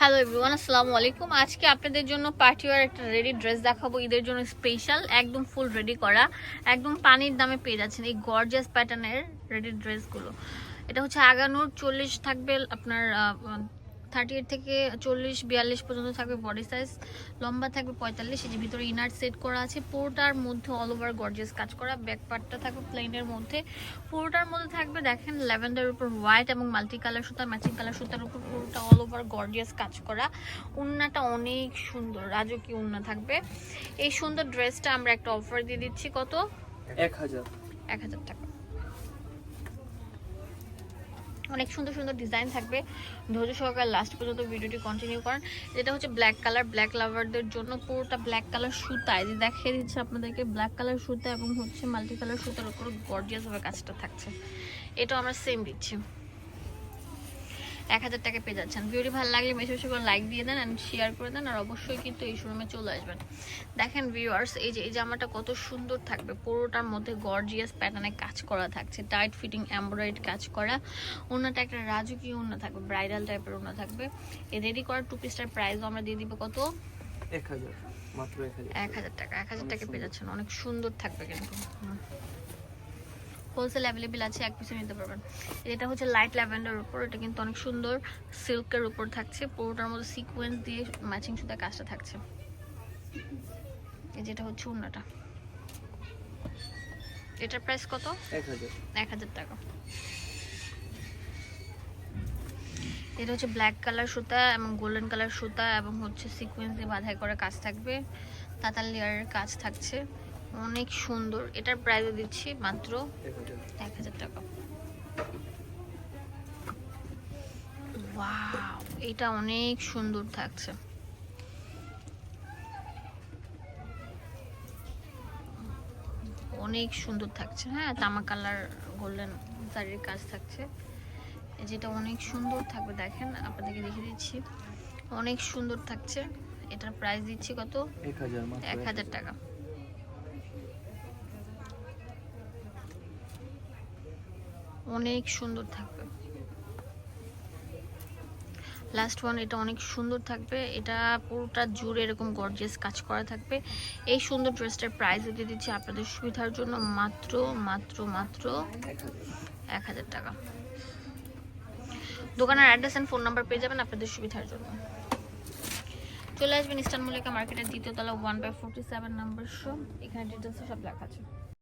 Hello everyone আসসালামু আলাইকুম আজকে আপনাদের জন্য পার্টি ওয়ার একটা রেডি ড্রেস দেখাবো। ঈদের জন্য স্পেশাল একদম ফুল রেডি করা। একদম পানির দামে পেয়ে যাচ্ছেন এই গর্জিয়াস প্যাটার্নের রেডি ড্রেসগুলো এটা হচ্ছে আগানোর চল্লিশ থাকবে আপনার থার্টি এইট থেকে চল্লিশ বিয়াল্লিশ পর্যন্ত থাকবে বডি সাইজ লম্বা থাকবে পঁয়তাল্লিশ এই যে ভিতরে ইনার সেট করা আছে পুরোটার মধ্যে অল ওভার গর্জেস কাজ করা ব্যাক পার্টটা থাকবে প্লেনের মধ্যে পুরোটার মধ্যে থাকবে দেখেন ল্যাভেন্ডার উপর হোয়াইট এবং মাল্টি কালার সুতা ম্যাচিং কালার সুতার উপর পুরোটা অল ওভার গর্জিয়াস কাজ করা উন্নাটা অনেক সুন্দর রাজকীয় উন্না থাকবে এই সুন্দর ড্রেসটা আমরা একটা অফার দিয়ে দিচ্ছি কত? এক হাজার। এক হাজার টাকা। অনেক সুন্দর সুন্দর ডিজাইন থাকবে। ধৈর্য সহকারে লাস্ট পর্যন্ত ভিডিওটি কন্টিনিউ করেন। যেটা হচ্ছে ব্ল্যাক কালার ব্ল্যাক লাভারদের জন্য পুরোটা ব্ল্যাক কালার সুতা। এই দেখিয়ে দিচ্ছে আপনাদেরকে ব্ল্যাক কালার সুতা এবং হচ্ছে মাল্টি কালার সুতার উপর গর্জিয়াসভাবে কাজটা থাকছে। এটাও আমরা সেম দিচ্ছি। এক হাজার টাকা পেয়ে যাচ্ছেন। ভিডিওটি ভালো লাগলে মেশে মেশে করে লাইক দিয়ে দেন অ্যান্ড শেয়ার করে দেন আর অবশ্যই কিন্তু এই শোরুমে চলে আসবেন। দেখেন ভিউয়ার্স এই যে এই জামাটা কত সুন্দর থাকবে। পুরোটার মধ্যে গর্জিয়াস প্যাটার্নে কাজ করা থাকছে। টাইট ফিটিং এমব্রয়েড কাজ করা। ওনাটা একটা রাজকীয় ওনা থাকবে ব্রাইডাল টাইপের ওনা থাকবে। এই রেডি করা টু পিসটার প্রাইসও আমরা দিয়ে দিব কত? এক হাজার মাত্র এক হাজার। টাকা এক হাজার টাকা পেয়ে যাচ্ছেন। অনেক সুন্দর থাকবে কিন্তু। হোলসেল অ্যাভেলেবেল আছে এক পিসে নিতে পারবেন। এটা হচ্ছে লাইট ল্যাভেন্ডার উপর এটা কিন্তু অনেক সুন্দর সিল্কের উপর থাকছে পুরোটার মধ্যে সিকোয়েন্স দিয়ে ম্যাচিং সুতা কাজটা থাকছে। এই যেটা হচ্ছে উন্নাটা। এটার প্রাইস কত? এক হাজার। এক হাজার টাকা। এটা হচ্ছে ব্ল্যাক কালার সুতা এবং গোল্ডেন কালার সুতা এবং হচ্ছে সিকোয়েন্স দিয়ে বাঁধাই করা কাজ থাকবে। তাতাল লেয়ারের কাজ থাকছে। অনেক সুন্দর। এটার প্রাইস দিচ্ছি মাত্র এক হাজার টাকা। এটা অনেক সুন্দর থাকছে। অনেক সুন্দর থাকছে। হ্যাঁ তামা কালার গোল্ডেন শাড়ির কাজ থাকছে। যেটা অনেক সুন্দর থাকবে দেখেন আপনাদেরকে দেখে দিচ্ছি। অনেক সুন্দর থাকছে। এটার প্রাইস দিচ্ছি কত? এক হাজার টাকা। অনেক সুন্দর থাকবে। লাস্ট ওয়ান এটা অনেক সুন্দর থাকবে। এটা পুরোটা জুড়ে এরকম গর্জিয়াস কাজ করা থাকবে। এই সুন্দর ড্রেসটার প্রাইস দিয়ে দিচ্ছি আপনাদের সুবিধার জন্য মাত্র মাত্র মাত্র এক হাজার টাকা। দোকানের অ্যাড্রেস অ্যান্ড ফোন নাম্বার পেয়ে যাবেন আপনাদের সুবিধার জন্য। চলে আসবেন ইস্টার্ন মল্লিকা মার্কেটের দ্বিতীয় তলা one by forty seven number show এখানে ডিটেলসে সব লেখা আছে।